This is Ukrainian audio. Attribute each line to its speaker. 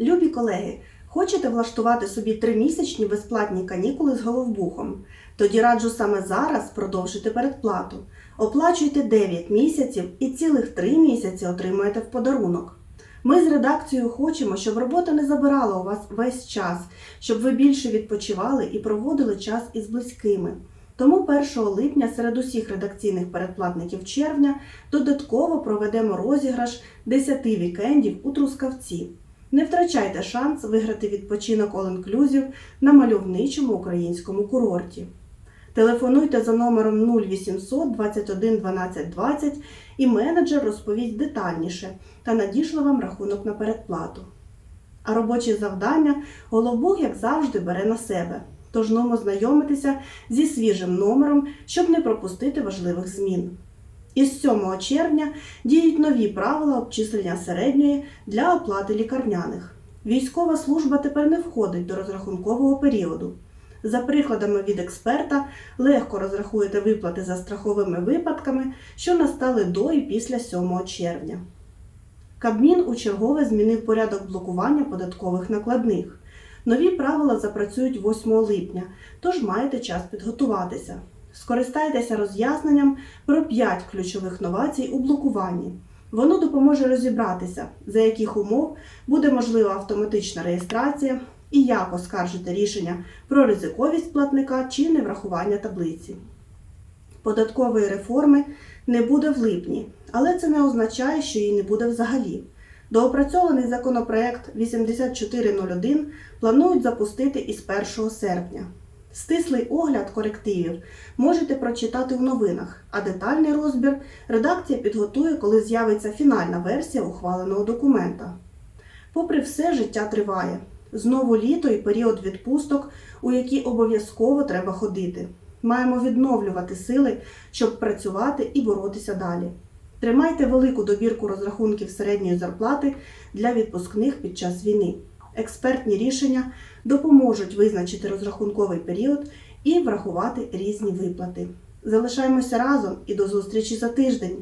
Speaker 1: Любі колеги, хочете влаштувати собі тримісячні безплатні канікули з головбухом? Тоді раджу саме зараз продовжити передплату. Оплачуйте 9 місяців і цілих 3 місяці отримуєте в подарунок. Ми з редакцією хочемо, щоб робота не забирала у вас весь час, щоб ви більше відпочивали і проводили час із близькими. Тому 1 липня серед усіх редакційних передплатників червня додатково проведемо розіграш 10 вікендів у Трускавці. Не втрачайте шанс виграти відпочинок All Inclusive на мальовничому українському курорті. Телефонуйте за номером 0800 21 12 20 і менеджер розповість детальніше та надішле вам рахунок на передплату. А робочі завдання Головбух, як завжди, бере на себе. Тож нумо знайомитися зі свіжим номером, щоб не пропустити важливих змін. Із 7 червня діють нові правила обчислення середньої для оплати лікарняних. Військова служба тепер не входить до розрахункового періоду. За прикладами від експерта, легко розрахуєте виплати за страховими випадками, що настали до і після 7 червня. Кабмін у чергове змінив порядок блокування податкових накладних. Нові правила запрацюють 8 липня, тож маєте час підготуватися. Скористайтеся роз'ясненням про 5 ключових новацій у блокуванні. Воно допоможе розібратися, за яких умов буде можлива автоматична реєстрація і як оскаржити рішення про ризиковість платника чи неврахування таблиці. Податкової реформи не буде в липні, але це не означає, що її не буде взагалі. Доопрацьований законопроект 8401 планують запустити із 1 серпня. Стислий огляд корективів можете прочитати у новинах, а детальний розбір редакція підготує, коли з'явиться фінальна версія ухваленого документа. Попри все, життя триває. Знову літо і період відпусток, у які обов'язково треба ходити. Маємо відновлювати сили, щоб працювати і боротися далі. Тримайте велику добірку розрахунків середньої зарплати для відпускних під час війни. Експертні рішення допоможуть визначити розрахунковий період і врахувати різні виплати. Залишаємося разом і до зустрічі за тиждень!